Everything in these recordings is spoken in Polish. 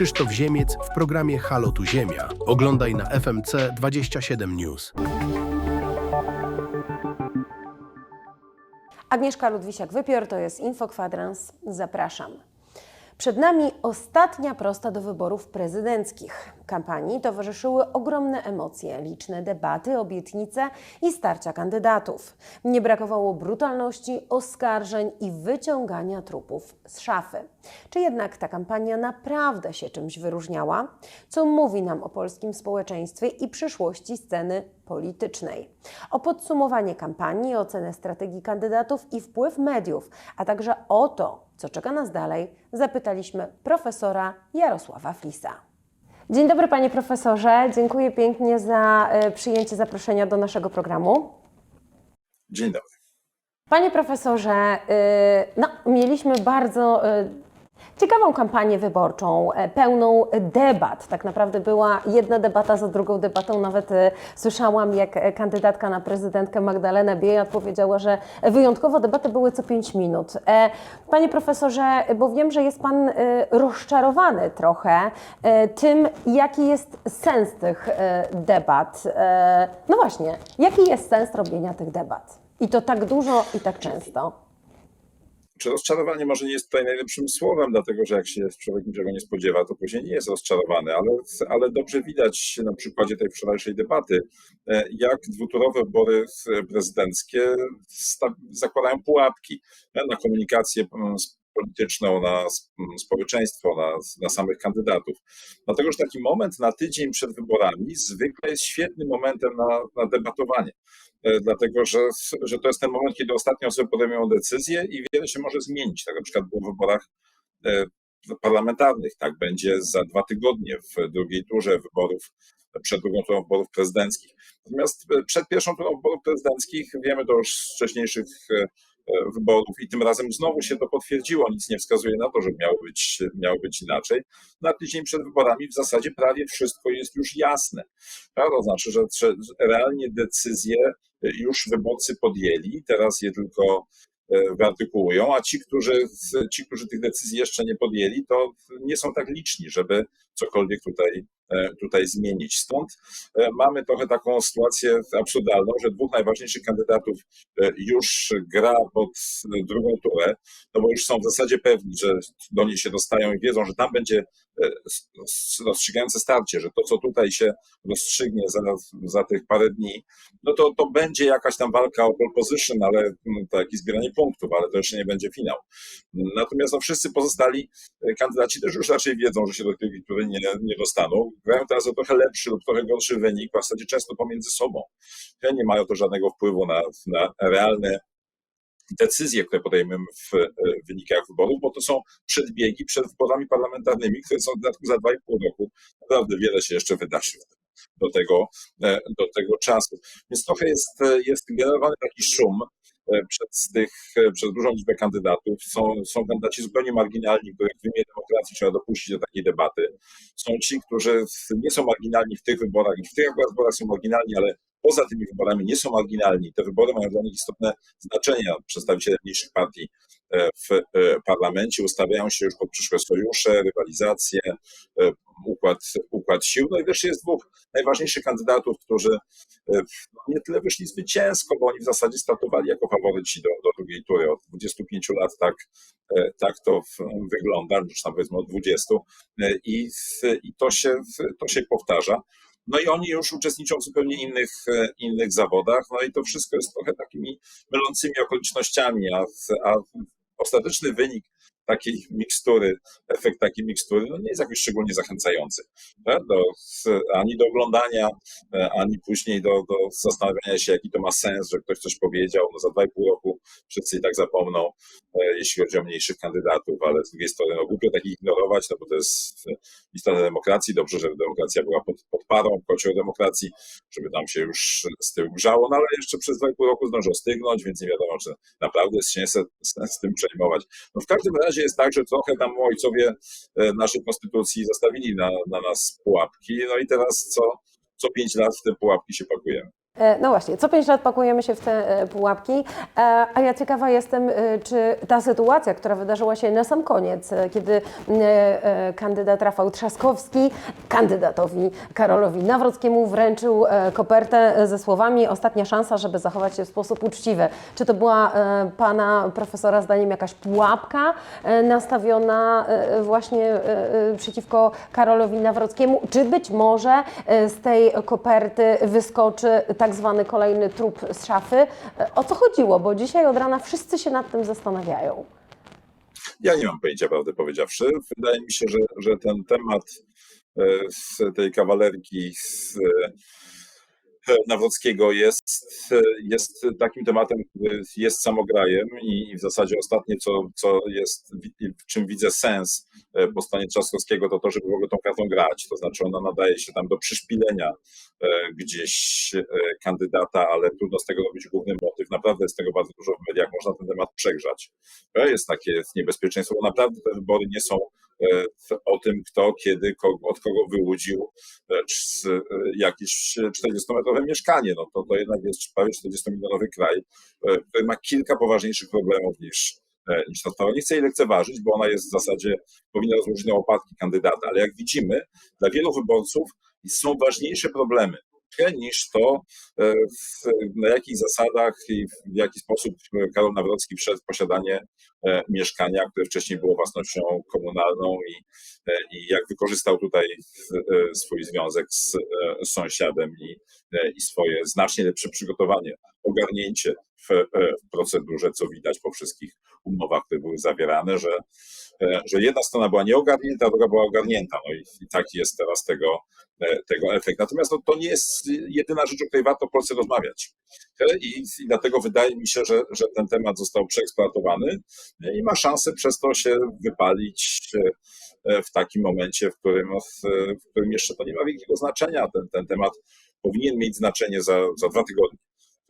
Krzysztof Ziemiec w programie Halo tu Ziemia. Oglądaj na FMC 27 News. Agnieszka Ludwisiak-Wypior, to jest Infokwadrans. Zapraszam. Przed nami ostatnia prosta do wyborów prezydenckich. Kampanii towarzyszyły ogromne emocje, liczne debaty, obietnice i starcia kandydatów. Nie brakowało brutalności, oskarżeń i wyciągania trupów z szafy. Czy jednak ta kampania naprawdę się czymś wyróżniała? Co mówi nam o polskim społeczeństwie i przyszłości sceny politycznej? O podsumowanie kampanii, ocenę strategii kandydatów i wpływ mediów, a także o to, co czeka nas dalej, zapytaliśmy profesora Jarosława Flisa. Dzień dobry panie profesorze, dziękuję pięknie za e, przyjęcie zaproszenia do naszego programu. Dzień dobry. Panie profesorze, y, no, mieliśmy bardzo y, ciekawą kampanię wyborczą, e, pełną debat. Tak naprawdę była jedna debata za drugą debatą. Nawet y, słyszałam, jak e, kandydatka na prezydentkę Magdalena Biejat powiedziała, że wyjątkowo debaty były co 5 minut. E, Panie profesorze, bo wiem, że jest Pan rozczarowany trochę tym, jaki jest sens tych debat. E, No właśnie, jaki jest sens robienia tych debat? I to tak dużo i tak często. Czy rozczarowanie może nie jest tutaj najlepszym słowem, dlatego że jak się człowiek niczego nie spodziewa, to później nie jest rozczarowany, ale, ale dobrze widać na przykładzie tej wczorajszej debaty, e, jak dwuturowe wybory prezydenckie zakładają pułapki e, na komunikację polityczną, na społeczeństwo, na, na samych kandydatów. Dlatego, że taki moment na tydzień przed wyborami zwykle jest świetnym momentem na, na debatowanie. E, dlatego że, że to jest ten moment, kiedy ostatnie osoby podejmują decyzję i wiele się może zmienić. Tak na przykład było w wyborach e, parlamentarnych, tak będzie za dwa tygodnie w drugiej turze wyborów, przed drugą turą wyborów prezydenckich. Natomiast e, przed pierwszą turą wyborów prezydenckich wiemy to już z wcześniejszych wyborów i tym razem znowu się to potwierdziło. Nic nie wskazuje na to, że miało być, miało być inaczej. Na tydzień przed wyborami w zasadzie prawie wszystko jest już jasne. Tak? To znaczy, że, realnie decyzje już wyborcy podjęli, teraz je tylko e, wyartykułują, a ci którzy, ci, którzy tych decyzji jeszcze nie podjęli, to nie są tak liczni, żeby cokolwiek tutaj, e, tutaj zmienić. Stąd e, mamy trochę taką sytuację absurdalną, że dwóch najważniejszych kandydatów e, już gra pod drugą turę, no bo już są w zasadzie pewni, że do niej się dostają i wiedzą, że tam będzie rozstrzygające starcie, że to, co tutaj się rozstrzygnie za, za tych parę dni, no to, to będzie jakaś tam walka o pole position, ale to jakieś zbieranie punktów, ale to jeszcze nie będzie finał. Natomiast no, wszyscy pozostali kandydaci też już raczej wiedzą, że się do tej tury nie, nie dostaną. Grają teraz o trochę lepszy lub trochę gorszy wynik, w zasadzie często pomiędzy sobą. Nie mają to żadnego wpływu na, na realne decyzje, które podejmujemy w e, wynikach wyborów, bo to są przedbiegi przed wyborami parlamentarnymi, które są w dodatku za 2,5 roku. Naprawdę wiele się jeszcze wydarzy do tego, e, do tego czasu. Więc trochę jest, e, jest generowany taki szum przez, tych, e, przez dużą liczbę kandydatów. Są, są kandydaci zupełnie marginalni, których w imię demokracji trzeba dopuścić do takiej debaty. Są ci, którzy nie są marginalni w tych wyborach, w tych wyborach są marginalni, ale poza tymi wyborami nie są marginalni. Te wybory mają dla nich istotne znaczenie. Przedstawiciele mniejszych partii e, w e, parlamencie ustawiają się już pod przyszłe sojusze, rywalizacje, e, układ, układ sił. No i wreszcie jest dwóch najważniejszych kandydatów, którzy e, nie tyle wyszli zwycięsko, bo oni w zasadzie startowali jako faworyci do, do drugiej tury. Od 25 lat tak, e, tak to wygląda, już tam powiedzmy od 20 e, i, i to, się, to się powtarza. No i oni już uczestniczą w zupełnie innych, e, innych zawodach, no i to wszystko jest trochę takimi mylącymi okolicznościami, a, a ostateczny wynik takiej mikstury, efekt takiej mikstury, no nie jest jakoś szczególnie zachęcający. tak? Do, ani do oglądania, e, ani później do, do zastanawiania się, jaki to ma sens, że ktoś coś powiedział. No za 2,5 roku wszyscy i tak zapomną, e, jeśli chodzi o mniejszych kandydatów, ale z drugiej strony no, głupio takich ignorować, no bo to jest e, istota demokracji. Dobrze, żeby demokracja była pod, pod parą, kocioł demokracji, żeby tam się już z tyłu grzało, no ale jeszcze przez 2,5 roku zdąży ostygnąć, więc nie wiadomo, czy naprawdę jest sens, sens tym przejmować. No w każdym razie jest tak, że trochę tam ojcowie e, naszej konstytucji zostawili na, na nas pułapki, no i teraz co, co 5 lat w te pułapki się pakujemy. E, No właśnie, co 5 lat pakujemy się w te e, pułapki, e, a ja ciekawa jestem, czy ta sytuacja, która wydarzyła się na sam koniec, kiedy e, kandydat Rafał Trzaskowski kandydatowi Karolowi Nawrockiemu wręczył kopertę ze słowami ostatnia szansa, żeby zachować się w sposób uczciwy. Czy to była pana profesora zdaniem jakaś pułapka nastawiona właśnie przeciwko Karolowi Nawrockiemu, czy być może z tej koperty wyskoczy tak zwany kolejny trup z szafy? E, O co chodziło? Bo dzisiaj od rana wszyscy się nad tym zastanawiają. Ja nie mam pojęcia, prawdę powiedziawszy. Wydaje mi się, że, że ten temat e, z tej kawalerki z Nawrockiego jest, jest takim tematem, który jest samograjem i w zasadzie ostatnie, co, co jest, w czym widzę sens e, po stronie Trzaskowskiego, to to, żeby w ogóle tą kartą grać. To znaczy ona nadaje się tam do przyszpilenia e, gdzieś e, kandydata, ale trudno z tego robić główny motyw. Naprawdę jest tego bardzo dużo w mediach, można ten temat przegrzać. To jest takie niebezpieczeństwo, bo naprawdę te wybory nie są o tym, kto, kiedy, od kogo wyłudził e, e, jakieś 40-metrowe mieszkanie. No to, to jednak jest prawie 40-milionowy kraj, e, który ma kilka poważniejszych problemów niż, e, niż ta sprawa. Nie chcę jej lekceważyć, bo ona jest w zasadzie, powinna rozłożyć na łopatki kandydata, ale jak widzimy, dla wielu wyborców są ważniejsze problemy niż to, e, w, na jakich zasadach i w jaki sposób Karol Nawrocki w posiadanie e, mieszkania, które wcześniej było własnością komunalną i, e, i jak wykorzystał tutaj e, swój związek z e, sąsiadem i, e, i swoje znacznie lepsze przygotowanie, ogarnięcie w, e, w procedurze, co widać po wszystkich umowach, które były zawierane, że, e, że jedna strona była nieogarnięta, druga była ogarnięta. No i, i taki jest teraz tego, e, tego efekt. Natomiast no, to nie jest jedyna rzecz, o której warto w Polsce rozmawiać. I, i dlatego wydaje mi się, że, że ten temat został przeeksploatowany i ma szansę przez to się wypalić w takim momencie, w którym, w którym jeszcze to nie ma wielkiego znaczenia. Ten, ten temat powinien mieć znaczenie za, za dwa tygodnie.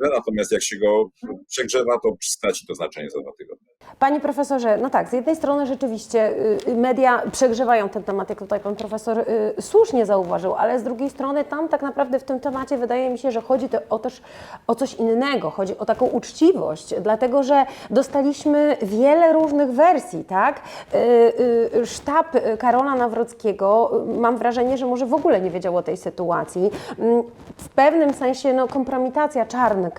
Natomiast jak się go przegrzewa, to straci to znaczenie za dwa tygodnie. Panie profesorze, no tak, z jednej strony rzeczywiście y, media przegrzewają ten temat, jak tutaj pan profesor y, słusznie zauważył, ale z drugiej strony tam tak naprawdę w tym temacie wydaje mi się, że chodzi o też o coś innego, chodzi o taką uczciwość, dlatego że dostaliśmy wiele różnych wersji, tak? Y, Sztab Karola Nawrockiego, mam wrażenie, że może w ogóle nie wiedział o tej sytuacji. Mm, W pewnym sensie no, kompromitacja Czarnka,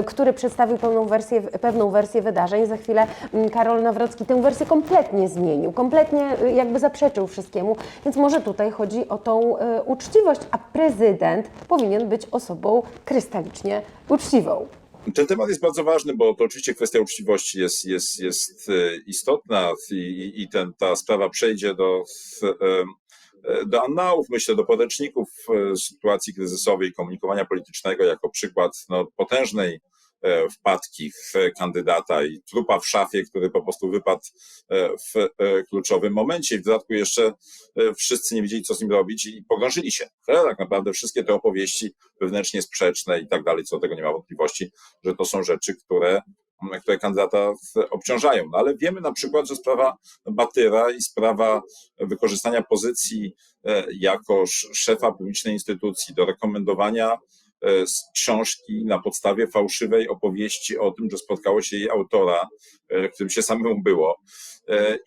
y, który przedstawił pełną wersję, pewną wersję wydarzeń, za chwilę mm, Karol Nawrocki tę wersję kompletnie zmienił, kompletnie y, jakby zaprzeczył wszystkiemu, więc może tutaj chodzi o tą y, uczciwość, a prezydent powinien być osobą krystalicznie uczciwą. Ten temat jest bardzo ważny, bo to oczywiście kwestia uczciwości jest, jest, jest e, istotna i, i- ten, ta sprawa przejdzie do, e, do annałów, myślę, do podręczników e, sytuacji kryzysowej, komunikowania politycznego jako przykład no, potężnej e, wpadki w kandydata i trupa w szafie, który po prostu wypadł e, w e, kluczowym momencie. I w dodatku jeszcze e, wszyscy nie wiedzieli, co z nim robić i pogrążyli się. E, Tak naprawdę wszystkie te opowieści wewnętrznie sprzeczne i tak dalej, co do tego nie ma wątpliwości, że to są rzeczy, które, które kandydata obciążają. No ale wiemy na przykład, że sprawa Batyra i sprawa wykorzystania pozycji e, jako sz- szefa publicznej instytucji do rekomendowania e, książki na podstawie fałszywej opowieści o tym, że spotkało się jej autora, e, którym się samemu było,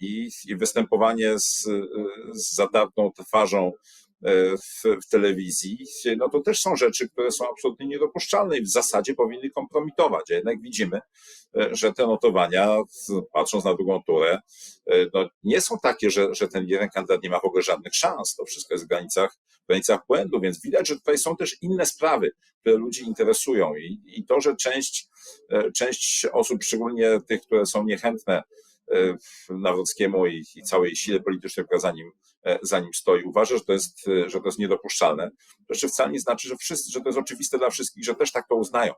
i, występowanie z, z zatartą twarzą w, w telewizji, no to też są rzeczy, które są absolutnie niedopuszczalne i w zasadzie powinny kompromitować. A jednak widzimy, e, że te notowania, patrząc na drugą turę, e, no nie są takie, że, że ten jeden kandydat nie ma w ogóle żadnych szans. To wszystko jest w granicach, w granicach błędu, więc widać, że tutaj są też inne sprawy, które ludzi interesują i, i to, że część, e, część osób, szczególnie tych, które są niechętne e, Nawrockiemu i, i całej sile politycznej, która za nim, e, za nim stoi, uważa, że to jest, e, że to jest niedopuszczalne. To jeszcze wcale nie znaczy, że wszyscy, że to jest oczywiste dla wszystkich, że też tak to uznają.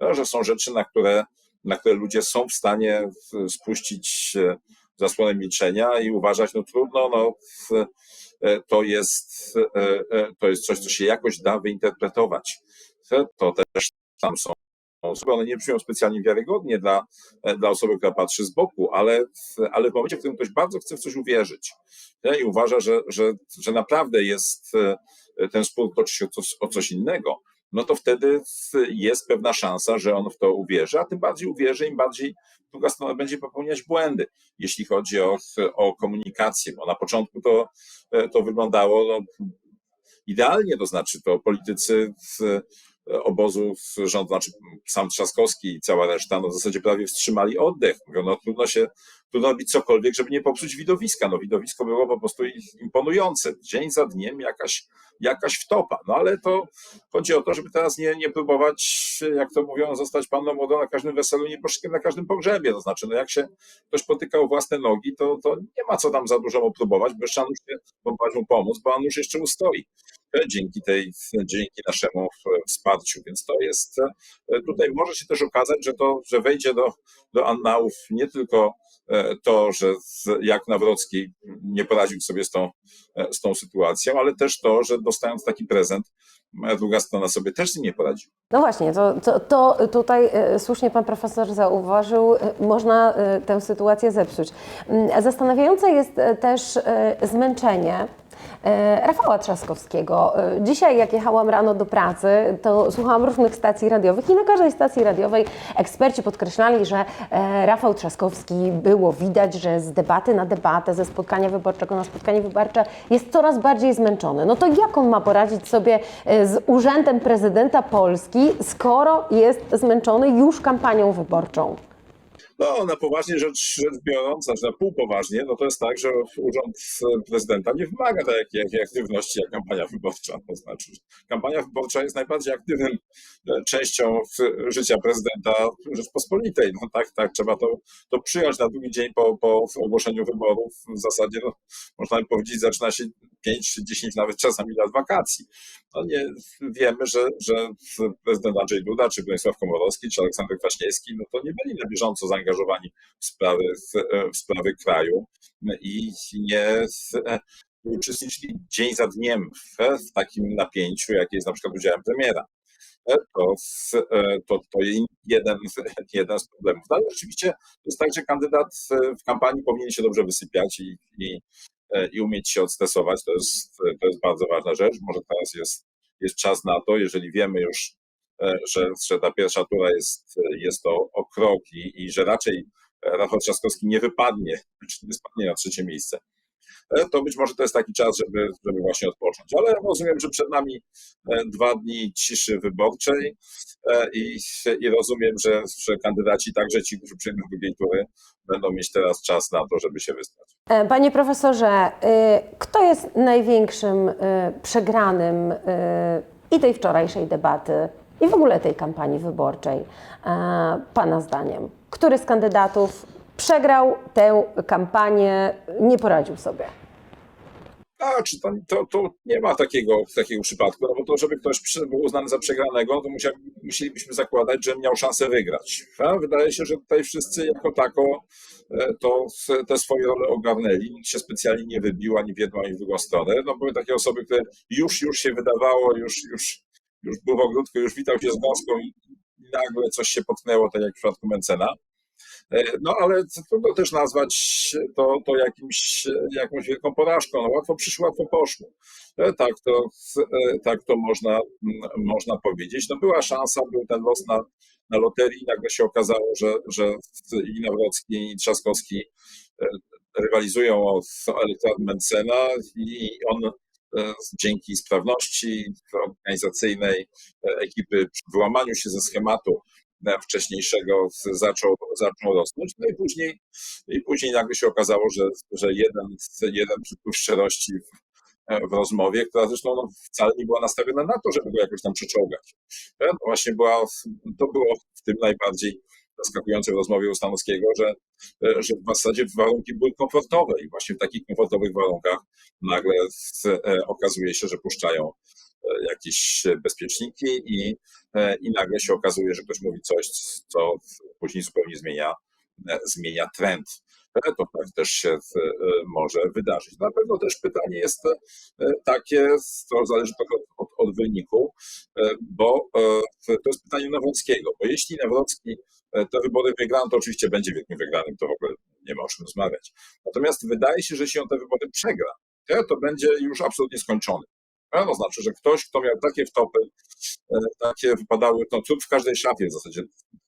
No, że są rzeczy, na które, na które ludzie są w stanie spuścić e, zasłonę milczenia i uważać, no trudno, no e, to jest, e, e, to jest coś, co się jakoś da wyinterpretować. To- To też tam są osoby, one nie brzmią specjalnie wiarygodnie dla, e, dla osoby, która patrzy z boku, ale, w- ale w momencie, w którym ktoś bardzo chce w coś uwierzyć nie, i uważa, że, że, że naprawdę jest e, ten spór toczy się o coś, o coś innego, no to wtedy jest pewna szansa, że on w to uwierzy, a tym bardziej uwierzy, im bardziej druga strona będzie popełniać błędy, jeśli chodzi o, o komunikację, bo na początku to, to wyglądało no, idealnie, to znaczy to politycy z obozu rządu, znaczy sam Trzaskowski i cała reszta, no w zasadzie prawie wstrzymali oddech. Mówią, no trudno się, trudno robić cokolwiek, żeby nie popsuć widowiska. No widowisko było po prostu imponujące. Dzień za dniem jakaś, jakaś wtopa. No ale to chodzi o to, żeby teraz nie, nie próbować, jak to mówią, zostać panną młodą na każdym weselu, nie bożkiem na każdym pogrzebie. To znaczy, no jak się ktoś potyka o własne nogi, to, to nie ma co tam za dużo mu próbować, bo jeszcze Anusz mu pomóc, bo Anusz jeszcze ustoi dzięki tej, dzięki naszemu wsparciu. Więc to jest, tutaj może się też okazać, że to, że wejdzie do, do annałów nie tylko to, że jak Nawrocki nie poradził sobie z tą, z tą sytuacją, ale też to, że dostając taki prezent, druga strona sobie też z nim nie poradziła. No właśnie, to, to, to tutaj e, słusznie pan profesor zauważył, e, można e, tę sytuację zepsuć. Mm, Zastanawiające jest też zmęczenie Rafała Trzaskowskiego. Dzisiaj, jak jechałam rano do pracy, to słuchałam różnych stacji radiowych i na każdej stacji radiowej eksperci podkreślali, że Rafał Trzaskowski było widać, że z debaty na debatę, ze spotkania wyborczego na spotkanie wyborcze jest coraz bardziej zmęczony. No to jak on ma poradzić sobie z urzędem prezydenta Polski, skoro jest zmęczony już kampanią wyborczą? No, na poważnie rzecz, rzecz biorąc, znaczy na pół poważnie, no to jest tak, że urząd prezydenta nie wymaga takiej aktywności jak kampania wyborcza. To znaczy, kampania wyborcza jest najbardziej aktywnym częścią życia prezydenta Rzeczpospolitej. No tak, tak, trzeba to, to przyjąć na drugi dzień po, po ogłoszeniu wyborów. W zasadzie, no, można by powiedzieć, zaczyna się 5 czy 10 nawet czasami lat wakacji. No nie, wiemy, że, że prezydent Andrzej Duda, czy Bronisław Komorowski, czy Aleksander Kwaśniewski, no to nie byli na bieżąco zaangażowani w sprawy, w, sprawy kraju i nie uczestniczyli dzień za dniem w, w takim napięciu, jakie jest na przykład udziałem premiera to, to, to jeden, jeden z problemów. No ale rzeczywiście to jest tak, że kandydat w kampanii powinien się dobrze wysypiać i, i, i umieć się odstresować. To jest, to jest bardzo ważna rzecz. Może teraz jest, jest czas na to, jeżeli wiemy już, że, że ta pierwsza tura jest, jest to o krok i, i że raczej Rafał Trzaskowski nie wypadnie, czy nie spadnie na trzecie miejsce, to być może to jest taki czas, żeby, żeby właśnie odpocząć. Ale rozumiem, że przed nami dwa dni ciszy wyborczej i, i rozumiem, że, że kandydaci, także ci, którzy przyjdą do drugiej tury, będą mieć teraz czas na to, żeby się wyspać. Panie profesorze, kto jest największym przegranym i tej wczorajszej debaty, i w ogóle tej kampanii wyborczej, Pana zdaniem? Który z kandydatów przegrał tę kampanię, nie poradził sobie? A, czy to, to, to, nie ma takiego, takiego przypadku, no bo to, żeby ktoś był uznany za przegranego, to musiał, musielibyśmy zakładać, że miał szansę wygrać. A wydaje się, że tutaj wszyscy jako tako to te swoje role ogarnęli. Nikt się specjalnie nie wybił ani w jedną, ani w drugą stronę. No były takie osoby, które już, już się wydawało, już, już, już był w ogródku, już witał się z gąską i nagle coś się potknęło, tak jak w przypadku Mencena. No ale trudno też nazwać to, to jakimś, jakąś wielką porażką. No, łatwo przyszło, łatwo poszło. Tak to, tak to można, można powiedzieć. No była szansa, był ten los na, na loterii. Nagle się okazało, że, że i Nawrocki, i Trzaskowski rywalizują o elektorat Mencena i on dzięki sprawności organizacyjnej ekipy przy wyłamaniu się ze schematu wcześniejszego zaczął, zaczął rosnąć. No i później, i później nagle się okazało, że, że jeden, jeden przypływ szczerości w, rozmowie, która zresztą no, wcale nie była nastawiona na to, żeby go jakoś tam przeczołgać. No właśnie była, to było w tym najbardziej zaskakujące w rozmowie u Stanowskiego, że, że w zasadzie warunki były komfortowe i właśnie w takich komfortowych warunkach nagle okazuje się, że puszczają jakieś bezpieczniki i, i nagle się okazuje, że ktoś mówi coś, co później zupełnie zmienia, zmienia trend. To tak też się może wydarzyć. Na pewno też pytanie jest takie, to zależy trochę od, od wyniku, bo to jest pytanie Nawrockiego, bo jeśli Nawrocki te wybory wygra, to oczywiście będzie wielkim wygranym, to w ogóle nie ma o czym rozmawiać. Natomiast wydaje się, że jeśli on te wybory przegra, to będzie już absolutnie skończony. A, To znaczy, że ktoś, kto miał takie wtopy, e, takie wypadały, no cud w każdej szafie w zasadzie,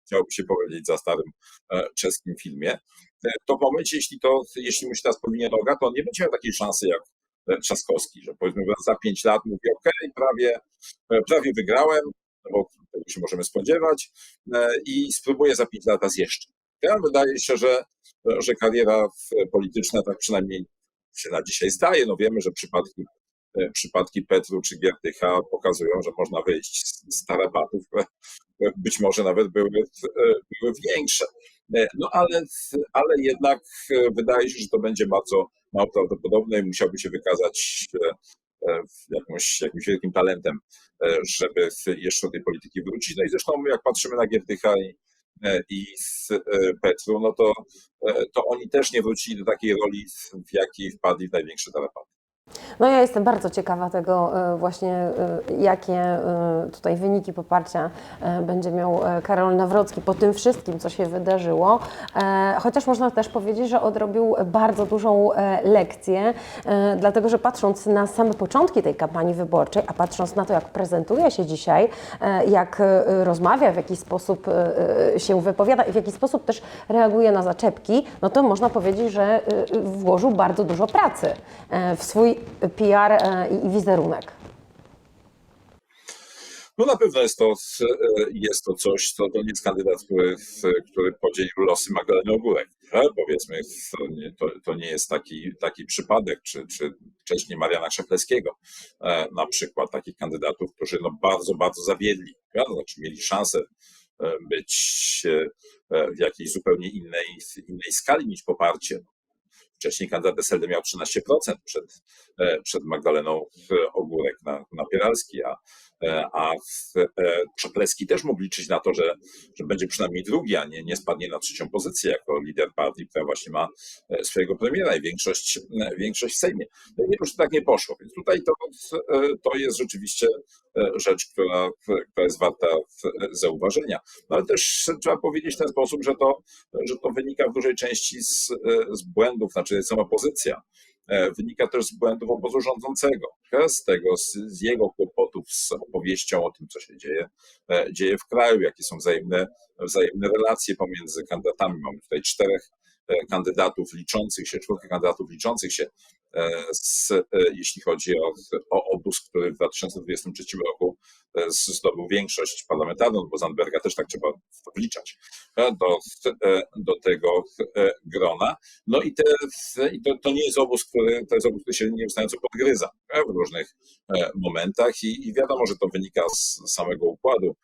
chciałoby się powiedzieć za starym e, czeskim filmie, e, to w momencie, jeśli to, jeśli mu się teraz powinie noga, to on nie będzie miał takiej szansy jak Trzaskowski, że powiedzmy za pięć lat mówi, ok, prawie, prawie wygrałem, no bo tego się możemy spodziewać i spróbuję za pięć lat raz jeszcze. Ja wydaje się, że, że kariera polityczna tak przynajmniej się na dzisiaj zdaje. No wiemy, że przypadki, przypadki Petru czy Giertycha pokazują, że można wyjść z, tarapatów, które które być może nawet były, e, były większe. E, No ale, ale jednak e, wydaje się, że to będzie bardzo mało prawdopodobne i musiałby się wykazać e, e, jakąś, jakimś wielkim talentem, e, żeby jeszcze do tej polityki wrócić. No i zresztą jak patrzymy na Giertycha i, e, i z e, Petru, no to, e, to oni też nie wrócili do takiej roli, w jakiej wpadli w największe tarapaty. No ja jestem bardzo ciekawa tego e, właśnie, e, jakie e, tutaj wyniki poparcia będzie miał Karol Nawrocki po tym wszystkim, co się wydarzyło. Chociaż można też powiedzieć, że odrobił bardzo dużą lekcję, dlatego że patrząc na same początki tej kampanii wyborczej, a patrząc na to, jak prezentuje się dzisiaj, jak rozmawia, w jaki sposób się wypowiada i w jaki sposób też reaguje na zaczepki, no to można powiedzieć, że włożył bardzo dużo pracy w swój PR e, i wizerunek. No na pewno jest to, e, jest to coś, co to nie jest kandydat, który, który podzielił losy Magdaleny Ogórek. E, Powiedzmy, to nie, to, to nie jest taki, taki przypadek, czy, czy wcześniej Mariana Krzepleskiego, e, na przykład takich kandydatów, którzy no bardzo, bardzo zawiedli, to znaczy mieli szansę być w jakiejś zupełnie innej, innej skali niż poparcie. Wcześniej kandydat SLD miał 13% przed, e, przed Magdaleną Ogórek na, na Pieralski, a, a w- e, Czaplecki też mógł liczyć na to, że, że będzie przynajmniej drugi, a nie, nie spadnie na trzecią pozycję jako lider partii, która właśnie ma e, swojego premiera i większość, e, większość w Sejmie. No i nie, już tak nie poszło, więc tutaj to, e, to jest rzeczywiście e, rzecz, która, która jest warta e, zauważenia. No ale też trzeba powiedzieć w ten sposób, że to, że to wynika w dużej części z, e, z błędów, znaczy sama pozycja e, wynika też z błędów obozu rządzącego, e, z tego, z, z jego kłopotów, z opowieścią o tym, co się dzieje, e, dzieje w kraju, jakie są wzajemne, wzajemne relacje pomiędzy kandydatami. Mamy tutaj czterech e, kandydatów liczących się, czwórkę kandydatów liczących się, e, z, e, jeśli chodzi o, o obóz, który w 2023 roku e, zdobył większość parlamentarną, bo Zandberga też tak trzeba wliczać e, do, e, do tego e, grona. No i, te, i to, to nie jest obóz, który, to jest obóz, który się nieustająco podgryza e, w różnych e, momentach i, i wiadomo, że to wynika z samego układu e,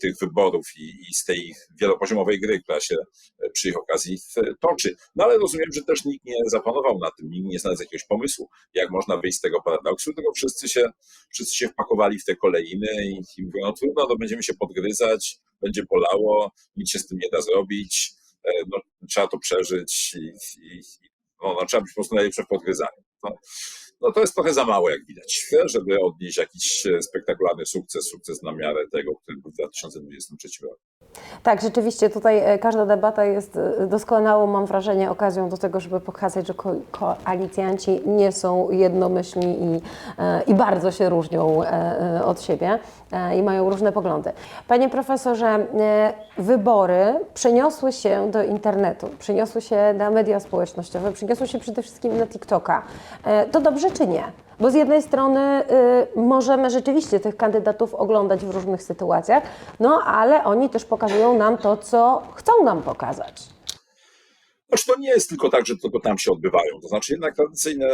tych wyborów i, i z tej wielopoziomowej gry, która się e, przy ich okazji e, toczy. No ale rozumiem, że też nikt nie zapanował na tym, nikt nie znalazł jakiegoś pomysłu, jak można wyjść z tego paradoksu, tylko wszyscy się, wszyscy się wpakowali w te kolejny i, i mówią, no trudno, no będziemy się podgryzać, będzie bolało, nic się z tym nie da zrobić, e, no, trzeba to przeżyć i, i, no, no, trzeba być po prostu najlepszym w podgryzaniu. No, no to jest trochę za mało, jak widać, żeby odnieść jakiś e, spektakularny sukces, sukces na miarę tego, który był w 2023 roku. Tak, rzeczywiście tutaj e, każda debata jest e, doskonałą, mam wrażenie, okazją do tego, żeby pokazać, że ko- koalicjanci nie są jednomyślni i, i bardzo się różnią od siebie i mają różne poglądy. Panie profesorze, e, wybory przeniosły się do internetu, przeniosły się na media społecznościowe, przeniosły się przede wszystkim na TikToka. E, To dobrze czy nie? Bo z jednej strony y, możemy rzeczywiście tych kandydatów oglądać w różnych sytuacjach, no ale oni też pokazują nam to, co chcą nam pokazać. Znaczy to nie jest tylko tak, że tylko tam się odbywają. To znaczy jednak tradycyjne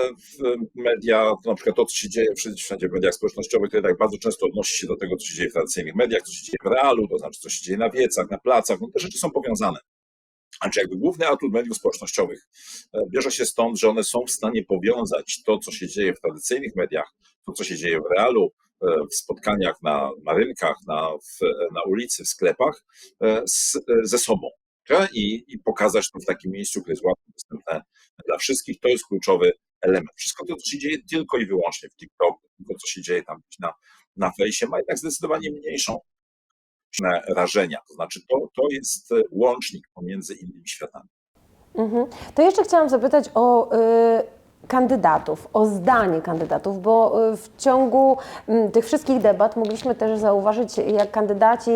media, to na przykład to, co się dzieje wszędzie w mediach społecznościowych, to jednak bardzo często odnosi się do tego, co się dzieje w tradycyjnych mediach, co się dzieje w realu, to znaczy co się dzieje na wiecach, na placach. No te rzeczy są powiązane. Znaczy jakby główny atut mediów społecznościowych e, bierze się stąd, że one są w stanie powiązać to, co się dzieje w tradycyjnych mediach, to, co się dzieje w realu, e, w spotkaniach na, na rynkach, na, w, na ulicy, w sklepach, e, z, ze sobą i, i pokazać to w takim miejscu, które jest łatwo dostępne dla wszystkich. To jest kluczowy element. Wszystko to, co się dzieje tylko i wyłącznie w TikToku, to, co się dzieje tam na, na fejsie, ma jednak zdecydowanie mniejszą rażenia. To znaczy, to, to jest łącznik pomiędzy innymi światami. Mhm. To jeszcze chciałam zapytać o y, kandydatów, o zdanie kandydatów, bo y, w ciągu mm, tych wszystkich debat mogliśmy też zauważyć, jak kandydaci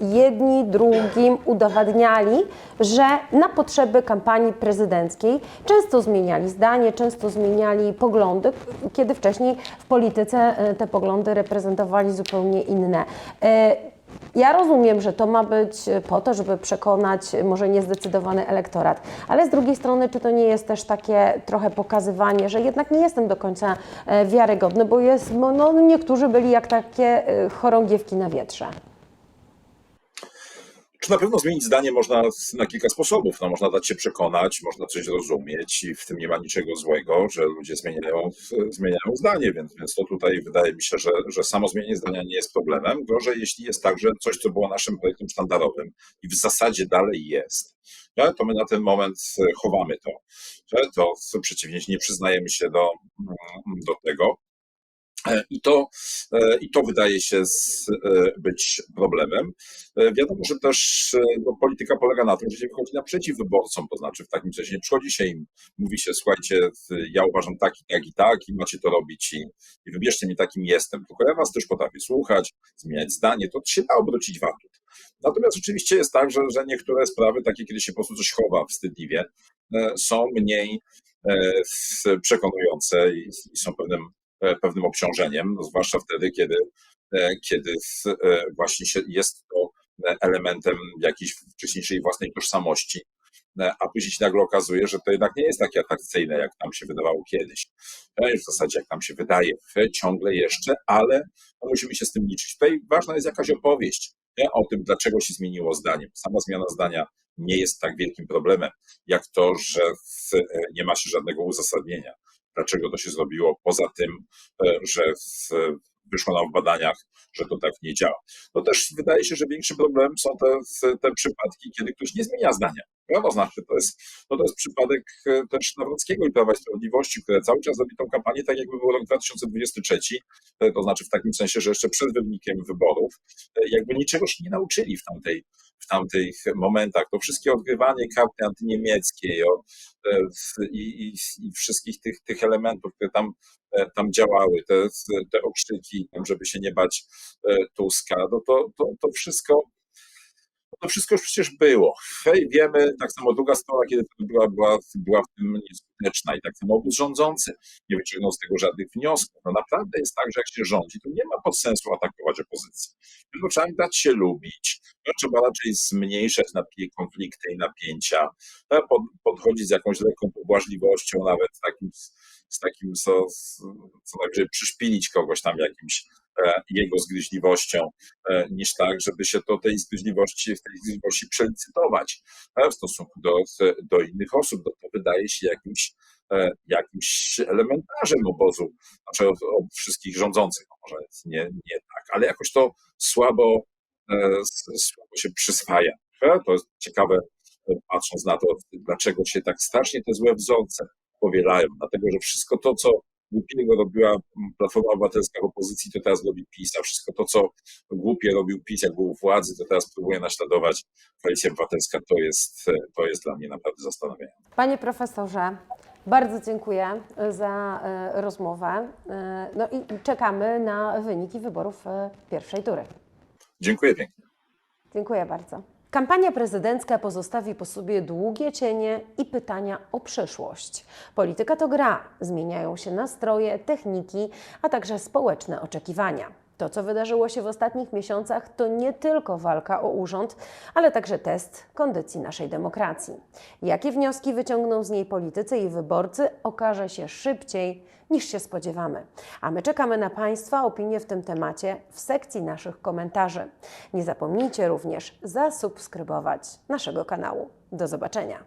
jedni drugim udowadniali, że na potrzeby kampanii prezydenckiej często zmieniali zdanie, często zmieniali poglądy, kiedy wcześniej w polityce y, te poglądy reprezentowali zupełnie inne. Ja rozumiem, że to ma być po to, żeby przekonać może niezdecydowany elektorat, ale z drugiej strony, czy to nie jest też takie trochę pokazywanie, że jednak nie jestem do końca e, wiarygodny, bo jest, no, niektórzy byli jak takie e, chorągiewki na wietrze. Czy na pewno zmienić zdanie można na kilka sposobów? No, można dać się przekonać, można coś zrozumieć i w tym nie ma niczego złego, że ludzie zmieniają, zmieniają zdanie, więc, więc to tutaj wydaje mi się, że, że samo zmienienie zdania nie jest problemem. Gorzej, jeśli jest tak, że coś, co było naszym projektem sztandarowym i w zasadzie dalej jest, że to my na ten moment e, chowamy to, to przeciwnie, nie przyznajemy się do, do tego. I to, e, I to wydaje się z, e, być problemem. E, Wiadomo, że też no, polityka polega na tym, że się wychodzi naprzeciw wyborcom, to znaczy w takim sensie nie przychodzi się im, mówi się, słuchajcie, ja uważam tak i tak i tak i macie to robić i, i wybierzcie mnie takim jestem, tylko ja was też potrafię słuchać, zmieniać zdanie, to się da obrócić w atut. Natomiast oczywiście jest tak, że, że niektóre sprawy, takie kiedy się po prostu coś chowa wstydliwie, są mniej przekonujące i, i są pewnym pewnym obciążeniem, zwłaszcza wtedy, kiedy, e, kiedy e, właśnie jest to e, elementem jakiejś wcześniejszej własnej tożsamości, e, a później się nagle okazuje, że to jednak nie jest takie atrakcyjne, jak nam się wydawało kiedyś. E, W zasadzie, jak nam się wydaje, e, ciągle jeszcze, ale musimy się z tym liczyć. Tutaj ważna jest jakaś opowieść o tym, dlaczego się zmieniło zdanie. Sama zmiana zdania nie jest tak wielkim problemem, jak to, że e, nie ma się żadnego uzasadnienia dlaczego to się zrobiło, poza tym, e, że w, wyszło nam w badaniach, że to tak nie działa. To też wydaje się, że większy problem są te, te przypadki, kiedy ktoś nie zmienia zdania. Prawda? Znaczy, to jest, no to jest przypadek e, też Nawrockiego i Prawa i Sprawiedliwości, które cały czas robi tą kampanię tak, jakby był rok 2023, e, to znaczy w takim sensie, że jeszcze przed wynikiem wyborów, jakby niczego się nie nauczyli w tamtej, w tamtych momentach. To wszystkie odgrywanie karty antyniemieckiej o, e, i, i, i wszystkich tych, tych elementów, które tam, e, tam działały, te, te okrzyki, żeby się nie bać e, Tuska, no to, to, to wszystko to wszystko już przecież było. Wiemy, tak samo druga strona, kiedy to była, była, była w tym nieskuteczna i tak samo obóz rządzący nie wyciągnął z tego żadnych wniosków. No naprawdę jest tak, że jak się rządzi, to nie ma podsensu atakować opozycji. Tylko trzeba im dać się lubić, no, trzeba raczej zmniejszać konflikty i napięcia, no, pod, podchodzić z jakąś lekką pobłażliwością, nawet takim, z takim, co, co najwyżej przyszpilić kogoś tam jakimś jego zgryźliwością, e, niż tak, żeby się to tej zgryźliwości, w tej zgryźliwości przelicytować e, w stosunku do, do innych osób. To wydaje się jakimś, e, jakimś elementarzem obozu, znaczy od, od wszystkich rządzących, no może nie, nie tak, ale jakoś to słabo, e, słabo się przyswaja. E, To jest ciekawe, e, patrząc na to, dlaczego się tak strasznie te złe wzorce powielają, dlatego że wszystko to, co głupiego robiła Platforma Obywatelska w opozycji, to teraz robi PiS, a wszystko to, co głupie robił PiS, jak był u władzy, to teraz próbuje naśladować Koalicja Obywatelska. To jest, to jest dla mnie naprawdę zastanawiające. Panie profesorze, bardzo dziękuję za e, rozmowę. E, No i czekamy na wyniki wyborów e, pierwszej tury. Dziękuję pięknie. Dziękuję bardzo. Kampania prezydencka pozostawi po sobie długie cienie i pytania o przyszłość. Polityka to gra, zmieniają się nastroje, techniki, a także społeczne oczekiwania. To, co wydarzyło się w ostatnich miesiącach, to nie tylko walka o urząd, ale także test kondycji naszej demokracji. Jakie wnioski wyciągną z niej politycy i wyborcy, okaże się szybciej niż się spodziewamy. A my czekamy na Państwa opinie w tym temacie w sekcji naszych komentarzy. Nie zapomnijcie również zasubskrybować naszego kanału. Do zobaczenia.